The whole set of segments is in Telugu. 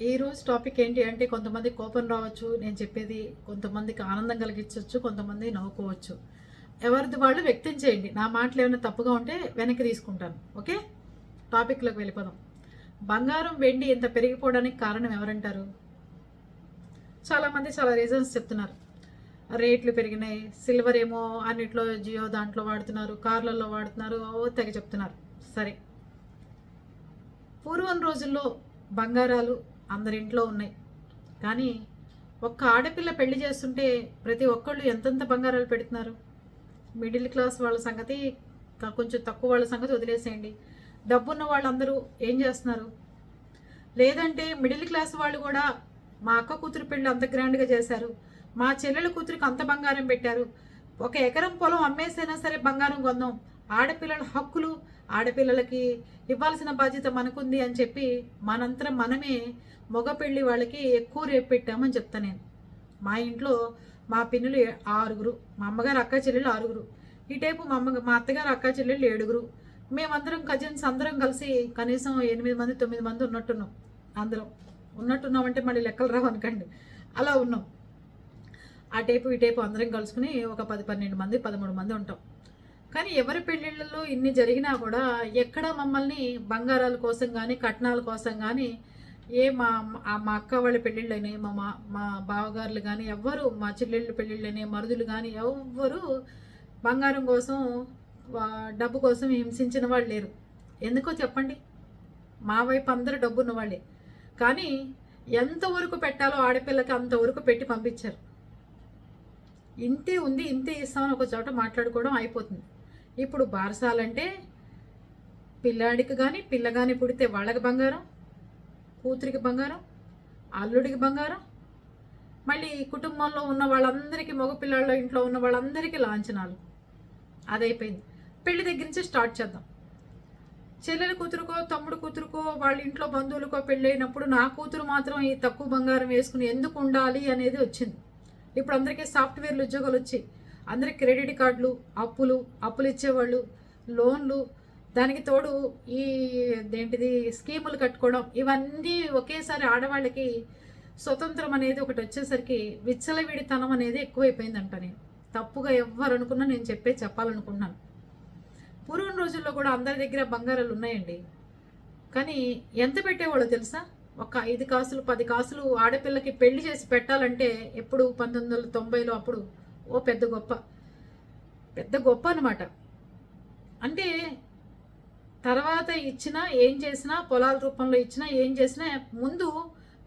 ఈరోజు టాపిక్ ఏంటి అంటే కొంతమంది కోపం రావచ్చు నేను చెప్పేది కొంతమందికి ఆనందం కలిగించవచ్చు కొంతమంది నవ్వుకోవచ్చు. ఎవరిది వాళ్ళు వ్యక్తం చేయండి. నా మాటలు ఏమైనా తప్పుగా ఉంటే వెనక్కి తీసుకుంటాను. ఓకే? టాపిక్లోకి వెళ్ళిపోదాం. బంగారం వెండి ఇంత పెరిగిపోవడానికి కారణం ఎవరంటారు? చాలామంది చాలా రీజన్స్ చెప్తున్నారు. రేట్లు పెరిగినాయి సిల్వర్ ఏమో అన్నిట్లో జియో దాంట్లో వాడుతున్నారు కార్లలో వాడుతున్నారు తెగ చెప్తున్నారు. సరే. పూర్వం రోజుల్లో బంగారాలు అందరి ఇంట్లో ఉన్నాయి. కానీ ఒక్క ఆడపిల్ల పెళ్ళి చేస్తుంటే ప్రతి ఒక్కళ్ళు ఎంతెంత బంగారాలు పెడుతున్నారు? మిడిల్ క్లాస్ వాళ్ళ సంగతి కొంచెం తక్కువ వాళ్ళ సంగతి వదిలేసేయండి. డబ్బున్న వాళ్ళందరూ ఏం చేస్తున్నారు? లేదంటే మిడిల్ క్లాస్ వాళ్ళు కూడా మా అక్క కూతురు పెళ్ళి అంత గ్రాండ్గా చేశారు. మా చెల్లెల కూతురికి అంత బంగారం పెట్టారు. ఒక ఎకరం పొలం అమ్మేసైనా సరే బంగారం కొందాం. ఆడపిల్లల హక్కులు ఆడపిల్లలకి ఇవ్వాల్సిన బాధ్యత మనకుంది అని చెప్పి మనంతరం మనమే మగ పెళ్ళి వాళ్ళకి ఎక్కువ రేపు పెట్టామని చెప్తా నేను. మా ఇంట్లో మా పిన్నులు ఆరుగురు మా అమ్మగారు అక్క చెల్లెళ్ళు ఆరుగురు. ఈ టైపు మా అమ్మ మా అత్తగారు అక్క చెల్లెళ్ళు ఏడుగురు. మేమందరం కజిన్స్ అందరం కలిసి కనీసం ఎనిమిది మంది తొమ్మిది మంది ఉన్నట్టున్నాం అందరం. ఉన్నట్టున్నాం అంటే మళ్ళీ లెక్కలు రావు అనుకోండి. అలా ఉన్నాం. ఆ టైపు ఈ టైపు అందరం కలుసుకుని ఒక పది పన్నెండు మంది పదమూడు మంది ఉంటాం. కానీ ఎవరి పెళ్ళిళ్ళలో ఇన్ని జరిగినా కూడా ఎక్కడ మమ్మల్ని బంగారాల కోసం కానీ కట్నాల కోసం కానీ ఏ మా మా అక్క వాళ్ళ పెళ్ళిళ్ళని మా మా మా బావగారులు కానీ ఎవ్వరు మా చెల్లెళ్ళ పెళ్ళిళ్ళని మరుదులు కానీ ఎవ్వరు బంగారం కోసం డబ్బు కోసం హింసించిన వాళ్ళు లేరు. ఎందుకో చెప్పండి? మా వైపు అందరూ డబ్బు ఉన్నవాళ్ళే కానీ ఎంతవరకు పెట్టాలో ఆడపిల్లకి అంతవరకు పెట్టి పంపించారు. ఇంతే ఉంది ఇంతే ఇస్తామని ఒక చోట మాట్లాడుకోవడం అయిపోతుంది. ఇప్పుడు బారసాలంటే పిల్లాడికి కానీ పిల్ల కానీ పుడితే వాళ్ళకి బంగారం కూతురికి బంగారం అల్లుడికి బంగారం. మళ్ళీ కుటుంబంలో ఉన్న వాళ్ళందరికీ మగపిల్లాళ్ళ ఇంట్లో ఉన్న వాళ్ళందరికీ లాంఛనాలు. అదైపోయింది. పెళ్ళి దగ్గర నుంచి స్టార్ట్ చేద్దాం. చెల్లెల కూతురుకో తమ్ముడు కూతురుకో వాళ్ళ ఇంట్లో బంధువులకో పెళ్ళైనప్పుడు నా కూతురు మాత్రం ఈ తక్కువ బంగారం వేసుకుని ఎందుకు ఉండాలి అనేది వచ్చింది. ఇప్పుడు అందరికీ సాఫ్ట్వేర్లు ఉద్యోగాలు వచ్చాయి అందరికి క్రెడిట్ కార్డులు అప్పులు అప్పులు ఇచ్చేవాళ్ళు లోన్లు దానికి తోడు ఈ ఏంటిది స్కీములు కట్టుకోవడం ఇవన్నీ ఒకేసారి ఆడవాళ్ళకి స్వతంత్రం అనేది ఒకటి వచ్చేసరికి విచ్చలవిడితనం అనేది ఎక్కువైపోయిందంట నేను. తప్పుగా ఎవ్వరు అనుకున్నా నేను చెప్పే చెప్పాలనుకున్నాను పూర్వం రోజుల్లో కూడా అందరి దగ్గర బంగారాలు ఉన్నాయండి. కానీ ఎంత పెట్టేవాళ్ళు తెలుసా? ఒక ఐదు కాసులు పది కాసులు ఆడపిల్లకి పెళ్ళి చేసి పెట్టాలంటే ఎప్పుడు పంతొమ్మిది వందల తొంభైలో అప్పుడు ఓ పెద్ద గొప్ప. పెద్ద గొప్ప అనమాట అంటే తర్వాత ఇచ్చినా ఏం చేసినా పొలాల రూపంలో ఇచ్చినా ఏం చేసినా ముందు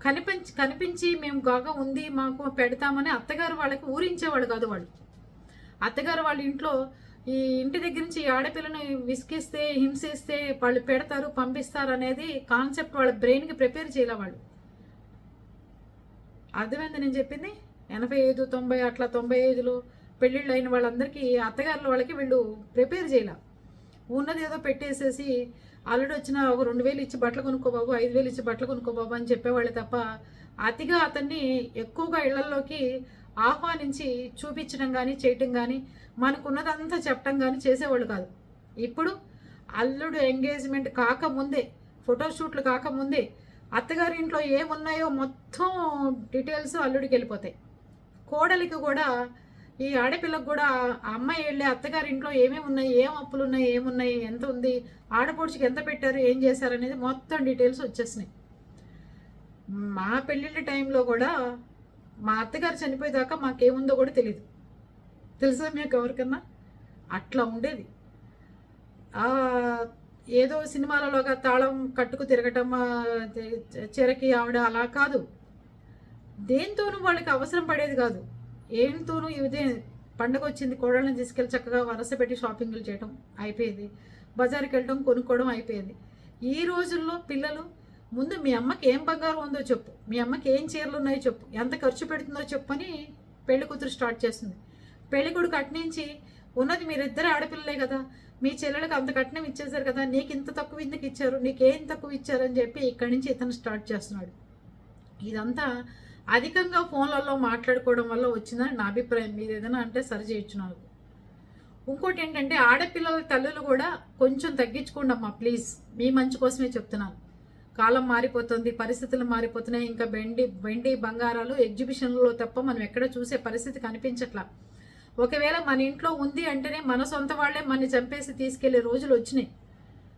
కనిపించి కనిపించి మేము కాక ఉంది మాకు పెడతామని అత్తగారు వాళ్ళకి ఊరించేవాళ్ళు కాదు వాళ్ళు. అత్తగారు వాళ్ళ ఇంట్లో ఈ ఇంటి దగ్గర నుంచి ఆడపిల్లని ఆడపిల్లను విసిగిస్తే హింసిస్తే వాళ్ళు పెడతారు పంపిస్తారు అనేది కాన్సెప్ట్ వాళ్ళ బ్రెయిన్కి ప్రిపేర్ చేయాలి వాళ్ళు. అర్థమైంది నేను చెప్పింది? ఎనభై ఐదు తొంభై అట్లా తొంభై ఐదులో పెళ్ళిళ్ళు అయిన వాళ్ళందరికీ అత్తగారుల వాళ్ళకి వీళ్ళు ప్రిపేర్ చేయాల. ఉన్నది ఏదో పెట్టేసేసి అల్లుడు వచ్చిన ఒక రెండు వేలు ఇచ్చి బట్టలు కొనుక్కో బాబు ఐదు వేలు ఇచ్చి బట్టలు కొనుక్కో బాబు అని చెప్పేవాళ్ళు తప్ప అతిగా అతన్ని ఎక్కువగా ఇళ్ళలోకి ఆహ్వానించి చూపించడం కానీ చేయటం కానీ మనకున్నదంతా చెప్పడం కానీ చేసేవాళ్ళు కాదు. ఇప్పుడు అల్లుడు ఎంగేజ్మెంట్ కాకముందే ఫోటోషూట్లు కాకముందే అత్తగారి ఇంట్లో ఏమున్నాయో మొత్తం డీటెయిల్స్ అల్లుడికి వెళ్ళిపోతాయి. కోడలికి కూడా ఈ ఆడపిల్లకు కూడా ఆ అమ్మాయి వెళ్ళి అత్తగారి ఇంట్లో ఏమేమి ఉన్నాయి ఏం అప్పులు ఉన్నాయి ఏమున్నాయి ఎంత ఉంది ఆడపడుచుకి ఎంత పెట్టారు ఏం చేశారు అనేది మొత్తం డీటెయిల్స్ వచ్చేసినాయి. మా పెళ్ళిళ్ళ టైంలో కూడా మా అత్తగారు చనిపోయేదాకా మాకేముందో కూడా తెలియదు తెలుసా మీకు ఎవరికన్నా? అట్లా ఉండేది. ఏదో సినిమాలలోగా తాళం కట్టుకు తిరగటం చెరకి ఆవిడ అలా కాదు. దేంతోనూ వాళ్ళకి అవసరం పడేది కాదు. ఏంతోనూ ఇదే పండగ వచ్చింది కోడళ్ళని తీసుకెళ్ళి చక్కగా వరస పెట్టి షాపింగ్లు చేయడం అయిపోయేది. బజార్కి వెళ్ళడం కొనుక్కోవడం అయిపోయేది. ఈ రోజుల్లో పిల్లలు ముందు మీ అమ్మకి ఏం బంగారం ఉందో చెప్పు. మీ అమ్మకి ఏం చీరలు ఉన్నాయో చెప్పు. ఎంత ఖర్చు పెడుతుందో చెప్పు అని పెళ్ళి కూతురు స్టార్ట్ చేస్తుంది. పెళ్ళి కొడుకు అట్నుంచి ఉన్నది మీరిద్దరు ఆడపిల్లలే కదా. మీ చెల్లెలకు అంత కట్నం ఇచ్చేశారు కదా. నీకు ఇంత తక్కువ ఇందుకు ఇచ్చారు? నీకేం తక్కువ ఇచ్చారని చెప్పి ఇక్కడి నుంచి ఇతను స్టార్ట్ చేస్తున్నాడు. ఇదంతా అధికంగా ఫోన్లలో మాట్లాడుకోవడం వల్ల వచ్చిందని నా అభిప్రాయం మీరు ఏదైనా అంటే సరి చేయొచ్చు నాకు ఇంకోటి ఏంటంటే ఆడపిల్లల తల్లులు కూడా కొంచెం తగ్గించుకోండి అమ్మా ప్లీజ్ మీ మంచి కోసమే చెప్తున్నాను. కాలం మారిపోతుంది పరిస్థితులు మారిపోతున్నాయి. ఇంకా వెండి వెండి బంగారాలు ఎగ్జిబిషన్లో తప్ప మనం ఎక్కడ చూసే పరిస్థితి కనిపించట్లా. ఒకవేళ మన ఇంట్లో ఉంది అంటేనే మన సొంత వాళ్ళే మన చంపేసి తీసుకెళ్ళే రోజులు వచ్చినాయి.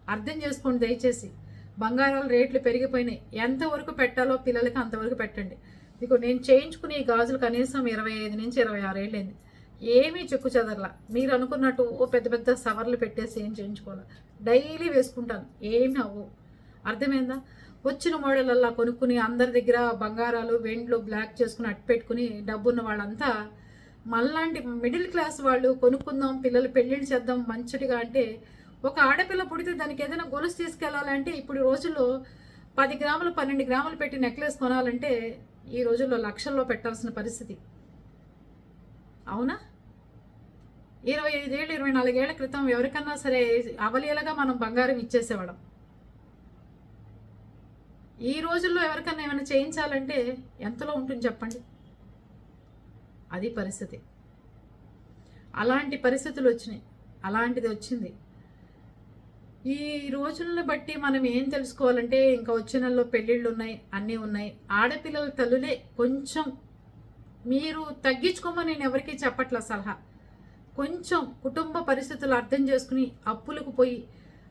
అర్థం చేసుకోండి దయచేసి. బంగారాల రేట్లు పెరిగిపోయినాయి. ఎంతవరకు పెట్టాలో పిల్లలకి అంతవరకు పెట్టండి. ఇదిగో నేను చేయించుకునే ఈ గాజులు కనీసం ఇరవై ఐదు నుంచి ఇరవై ఆరు ఏళ్ళైంది. ఏమీ చెక్కు చెదరలా. మీరు అనుకున్నట్టు ఓ పెద్ద పెద్ద సవర్లు పెట్టేసి ఏం చేయించుకోవాలి? డైలీ వేసుకుంటాను. ఏమీ అవ్వు అర్థమైందా? వచ్చిన మోడలల్లా కొనుక్కుని అందరి దగ్గర బంగారాలు వెండ్లు బ్లాక్ చేసుకుని అట్టు పెట్టుకుని డబ్బున్న వాళ్ళంతా మళ్ళాంటి మిడిల్ క్లాస్ వాళ్ళు కొనుక్కుందాం పిల్లలు పెళ్ళిళ్ళు చేద్దాం మంచిగా అంటే ఒక ఆడపిల్ల పుడితే దానికి ఏదైనా గొలుసు తీసుకెళ్ళాలంటే ఇప్పుడు రోజుల్లో పది గ్రాములు పన్నెండు గ్రాములు పెట్టి నెక్లెస్ కొనాలంటే ఈ రోజుల్లో లక్షల్లో పెట్టాల్సిన పరిస్థితి. అవునా? ఇరవై ఐదేళ్ళు ఇరవై నాలుగేళ్ళ క్రితం ఎవరికన్నా సరే అవలీలగా మనం బంగారం ఇచ్చేసేవాళ్ళం. ఈ రోజుల్లో ఎవరికన్నా ఏమైనా చేయించాలంటే ఎంతలో ఉంటుంది చెప్పండి? అది పరిస్థితి. అలాంటి పరిస్థితులు వచ్చినాయి. అలాంటిది వచ్చింది. ఈ రోజులను బట్టి మనం ఏం తెలుసుకోవాలంటే ఇంకా వచ్చే నెలలో పెళ్ళిళ్ళు ఉన్నాయి అన్నీ ఉన్నాయి. ఆడపిల్లల తల్లులే కొంచెం మీరు తగ్గించుకోమని నేను ఎవరికీ చెప్పట్ల సలహా. కొంచెం కుటుంబ పరిస్థితులు అర్థం చేసుకుని అప్పులకు పోయి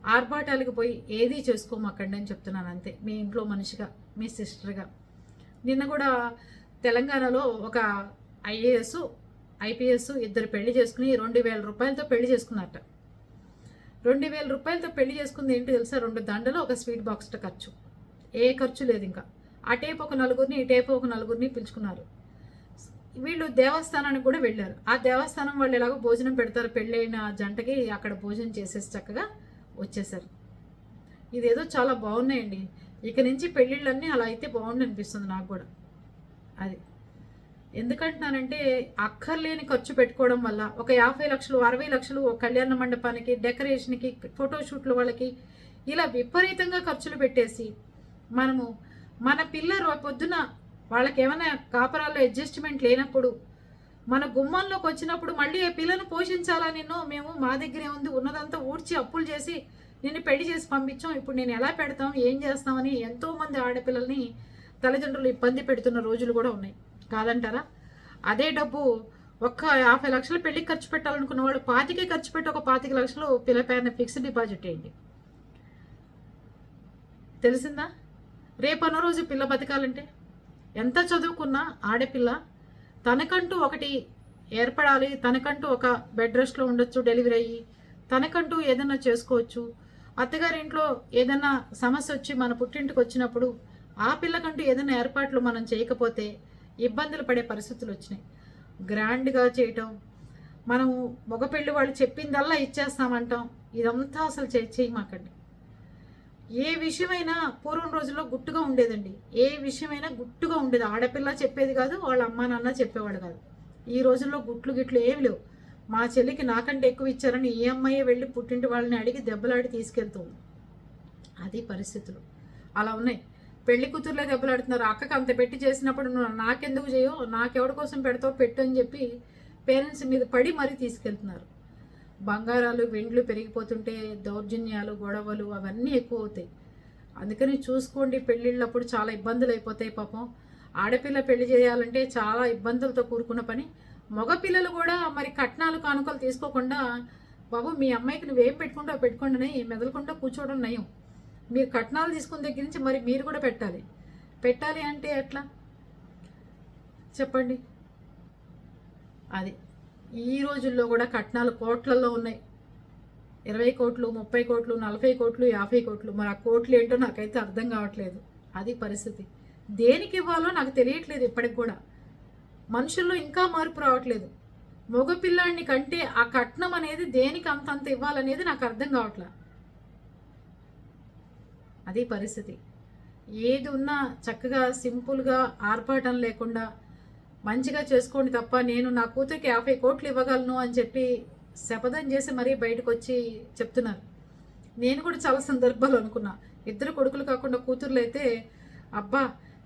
ఆర్భాటాలకు పోయి ఏదీ చేసుకోమాకండి అని చెప్తున్నాను అంతే. మీ ఇంట్లో మనిషిగా మీ సిస్టర్గా. నిన్న కూడా తెలంగాణలో ఒక ఐఏఎస్ ఐపీఎస్ ఇద్దరు పెళ్ళి చేసుకుని రెండు వేల రూపాయలతో పెళ్ళి చేసుకున్నారట. రెండు వేల రూపాయలతో పెళ్ళి చేసుకుంది ఏంటి తెలుసా? రెండు దండలు ఒక స్వీట్ బాక్స్ ఖర్చు. ఏ ఖర్చు లేదు ఇంకా. ఆ టైపు ఒక నలుగురిని ఈ టైపు ఒక నలుగురిని పిలుచుకున్నారు. వీళ్ళు దేవస్థానానికి కూడా వెళ్ళారు. ఆ దేవస్థానం వాళ్ళు ఎలాగో భోజనం పెడతారు పెళ్ళైన జంటకి అక్కడ భోజనం చేసేసి చక్కగా వచ్చేసారు. ఇదేదో చాలా బాగున్నాయండి. ఇక నుంచి పెళ్ళిళ్ళన్నీ అలా అయితే బాగుండి అనిపిస్తుంది నాకు కూడా. అది. ఎందుకంటున్నానంటే అక్కర్లేని ఖర్చు పెట్టుకోవడం వల్ల ఒక యాభై లక్షలు అరవై లక్షలు ఒక కళ్యాణ మండపానికి డెకరేషన్కి ఫోటోషూట్ల వాళ్ళకి ఇలా విపరీతంగా ఖర్చులు పెట్టేసి మనము మన పిల్ల పొద్దున వాళ్ళకి ఏమైనా కాపరాల్లో అడ్జస్ట్మెంట్ లేనప్పుడు మన గుమ్మంలోకి వచ్చినప్పుడు మళ్ళీ ఏ పిల్లను పోషించాలా నిన్ను మేము మా దగ్గరే ఉంది ఉన్నదంతా ఊడ్చి అప్పులు చేసి నిన్ను పెళ్ళి చేసి పంపించాం ఇప్పుడు నేను ఎలా పెడతాం ఏం చేస్తామని ఎంతోమంది ఆడపిల్లల్ని తల్లిదండ్రులు ఇబ్బంది పెడుతున్న రోజులు కూడా ఉన్నాయి. కాదంటారా? అదే డబ్బు ఒక్క యాభై లక్షలు పెళ్ళికి ఖర్చు పెట్టాలనుకున్న వాళ్ళు పాతికే ఖర్చు పెట్టి ఒక పాతిక లక్షలు పిల్లపైన ఫిక్స్డ్ డిపాజిట్ వేయండి తెలిసిందా? రేపన్న రోజు పిల్ల బతకాలంటే ఎంత చదువుకున్నా ఆడపిల్ల తనకంటూ ఒకటి ఏర్పడాలి తనకంటూ ఒక బెడ్ రెస్ట్లో ఉండొచ్చు డెలివరీ అయ్యి తనకంటూ ఏదైనా చేసుకోవచ్చు. అత్తగారింట్లో ఏదైనా సమస్య వచ్చి మన పుట్టింటికి వచ్చినప్పుడు ఆ పిల్లకంటూ ఏదైనా ఏర్పాట్లు మనం చేయకపోతే ఇబ్బందులు పడే పరిస్థితులు వచ్చినాయి. గ్రాండ్గా చేయటం మనము మగపెళ్ళి వాళ్ళు చెప్పిందల్లా ఇచ్చేస్తామంటాం. ఇదంతా అసలు చే చేయమాకండి. ఏ విషయమైనా పూర్వం రోజుల్లో గుట్టుగా ఉండేదండి. ఏ విషయమైనా గుట్టుగా ఉండేది. ఆడపిల్ల చెప్పేది కాదు వాళ్ళ అమ్మ నాన్న చెప్పేవాడు కాదు. ఈ రోజుల్లో గుట్లు గిట్లు ఏమి లేవు. మా చెల్లికి నాకంటే ఎక్కువ ఇచ్చారని ఈ అమ్మాయి వెళ్ళి పుట్టింటి వాళ్ళని అడిగి దెబ్బలాడి తీసుకెళ్తుంది. అది పరిస్థితులు. అలా ఉన్నాయి. పెళ్ళి కూతురులే దెబ్బలాడుతున్నారు అక్కకి అంత పెట్టి చేసినప్పుడు నువ్వు నాకెందుకు చేయవు నాకెవడి కోసం పెడతావు? పెట్టు అని చెప్పి పేరెంట్స్ మీద పడి మరీ తీసుకెళ్తున్నారు. బంగారాలు వెండ్లు పెరిగిపోతుంటే దౌర్జన్యాలు గొడవలు అవన్నీ ఎక్కువ అవుతాయి అందుకని చూసుకోండి పెళ్ళిళ్ళప్పుడు చాలా ఇబ్బందులు అయిపోతాయి పాపం. ఆడపిల్ల పెళ్ళి చేయాలంటే చాలా ఇబ్బందులతో కూరుకున్న పని. మగపిల్లలు కూడా మరి కట్నాలు కానుకలు తీసుకోకుండా బాబు మీ అమ్మాయికి నువ్వేం పెట్టుకుంటావు పెట్టుకోండి మెదలకుండా కూర్చోవడం నయం. మీరు కట్నాలు తీసుకున్న దగ్గర నుంచి మరి మీరు కూడా పెట్టాలి. పెట్టాలి అంటే ఎట్లా? చెప్పండి. అది. ఈ రోజుల్లో కూడా కట్నాలు కోట్లలో ఉన్నాయి. ఇరవై కోట్లు ముప్పై కోట్లు నలభై కోట్లు యాభై కోట్లు. మరి ఆ కోట్లు ఏంటో నాకైతే అర్థం కావట్లేదు. అది పరిస్థితి. దేనికి ఇవ్వాలో నాకు తెలియట్లేదు ఇప్పటికి కూడా. మనుషుల్లో ఇంకా మార్పు రావట్లేదు. మగపిల్లాడిని కంటే ఆ కట్నం అనేది దేనికి అంత అంత ఇవ్వాలనేది నాకు అర్థం కావట్లేదు అది పరిస్థితి. ఏది ఉన్నా చక్కగా సింపుల్గా ఆర్పాటం లేకుండా మంచిగా చేసుకోండి తప్ప నేను నా కూతురికి యాభై కోట్లు ఇవ్వగలను అని చెప్పి శపథం చేసి మరీ బయటకు వచ్చి చెప్తున్నారు. నేను కూడా చాలా సందర్భాలు అనుకున్నా. ఇద్దరు కొడుకులు కాకుండా కూతుర్లు అయితే అబ్బా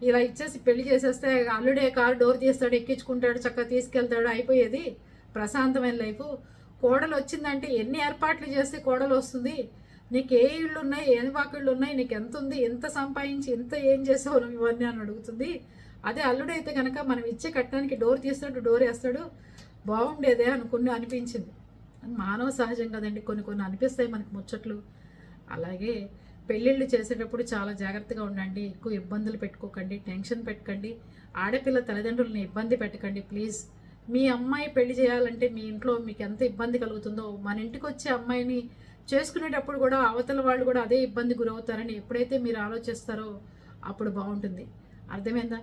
ఇలా ఇచ్చేసి పెళ్ళి చేసేస్తే అల్లుడే కారు డోర్ తీస్తాడు ఎక్కించుకుంటాడు చక్కగా తీసుకెళ్తాడు అయిపోయేది ప్రశాంతమైన లైఫ్. కోడలు వచ్చిందంటే ఎన్ని ఏర్పాట్లు చేస్తే కోడలు వస్తుంది నీకు ఏ ఇళ్ళు ఉన్నాయి ఏం వాకిళ్ళు ఉన్నాయి నీకు ఎంత ఉంది ఎంత సంపాదించి ఎంత ఏం చేసావు నువ్వు ఇవన్నీ అని అడుగుతుంది. అదే అల్లుడైతే కనుక మనం ఇచ్చే కట్టడానికి డోర్ తీస్తాడు డోర్ వేస్తాడు. బాగుండేదే అనుకుని అనిపించింది. మానవ సహజం కదండి కొన్ని కొన్ని అనిపిస్తాయి మనకి ముచ్చట్లు. అలాగే పెళ్ళిళ్ళు చేసేటప్పుడు చాలా జాగ్రత్తగా ఉండండి ఎక్కువ ఇబ్బందులు పెట్టుకోకండి టెన్షన్ పెట్టకండి ఆడపిల్ల తల్లిదండ్రులని ఇబ్బంది పెట్టకండి ప్లీజ్. మీ అమ్మాయి పెళ్ళి చేయాలంటే మీ ఇంట్లో మీకు ఎంత ఇబ్బంది కలుగుతుందో మన ఇంటికి వచ్చే అమ్మాయిని చేసుకునేటప్పుడు కూడా అవతల వాళ్ళు కూడా అదే ఇబ్బంది గురవుతారని ఎప్పుడైతే మీరు ఆలోచిస్తారో అప్పుడు బాగుంటుంది. అర్థమైందా?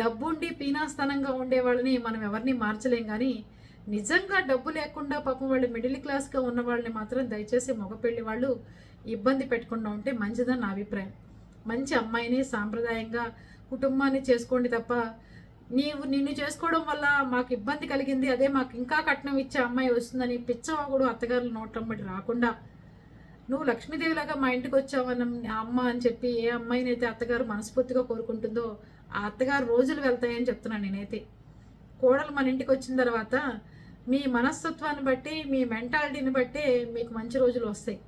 డబ్బు ఉండి పీనాస్థానంగా ఉండే వాళ్ళని మనం ఎవరిని మార్చలేం కానీ నిజంగా డబ్బు లేకుండా పాపం వాళ్ళు మిడిల్ క్లాస్గా ఉన్న వాళ్ళని మాత్రం దయచేసి మగపెళ్ళి వాళ్ళు ఇబ్బంది పెట్టకుండా ఉంటే మంచిదని నా అభిప్రాయం. మంచి అమ్మాయిని సాంప్రదాయంగా కుటుంబాన్ని చేసుకోండి తప్ప నీవు నిన్ను చేసుకోవడం వల్ల మాకు ఇబ్బంది కలిగింది అదే మాకు ఇంకా కట్నం ఇచ్చే అమ్మాయి వస్తుందని పిచ్చవాగుడు అత్తగారుల నోటం బట్టి రాకుండా నువ్వు లక్ష్మీదేవిలాగా మా ఇంటికి వచ్చావన్న అమ్మ అని చెప్పి ఏ అమ్మాయినైతే అత్తగారు మనస్ఫూర్తిగా కోరుకుంటుందో ఆ అత్తగారు రోజులు వెళ్తాయని చెప్తున్నాను నేనైతే. కోడలు మన ఇంటికి వచ్చిన తర్వాత మీ మనస్తత్వాన్ని బట్టి మీ మెంటాలిటీని బట్టి మీకు మంచి రోజులు వస్తాయి.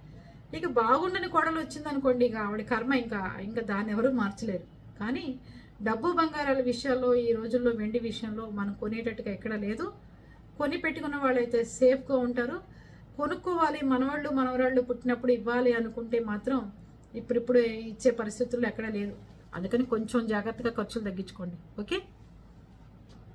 ఇక బాగుండని కోడలు వచ్చిందనుకోండి ఇక ఆవిడ కర్మ ఇంకా ఇంకా దాన్ని ఎవరు మార్చలేరు. కానీ డబ్బు బంగారాల విషయాల్లో ఈ రోజుల్లో వెండి విషయంలో మనం కొనేటట్టుగా ఎక్కడ లేదు. కొని పెట్టుకున్న వాళ్ళైతే సేఫ్గా ఉంటారు. కొనుక్కోవాలి మనవాళ్ళు మనవరాళ్ళు పుట్టినప్పుడు ఇవ్వాలి అనుకుంటే మాత్రం ఇప్పుడిప్పుడు ఇచ్చే పరిస్థితుల్లో ఎక్కడ లేదు. అందుకని కొంచెం జాగ్రత్తగా ఖర్చులు తగ్గించుకోండి. ఓకే?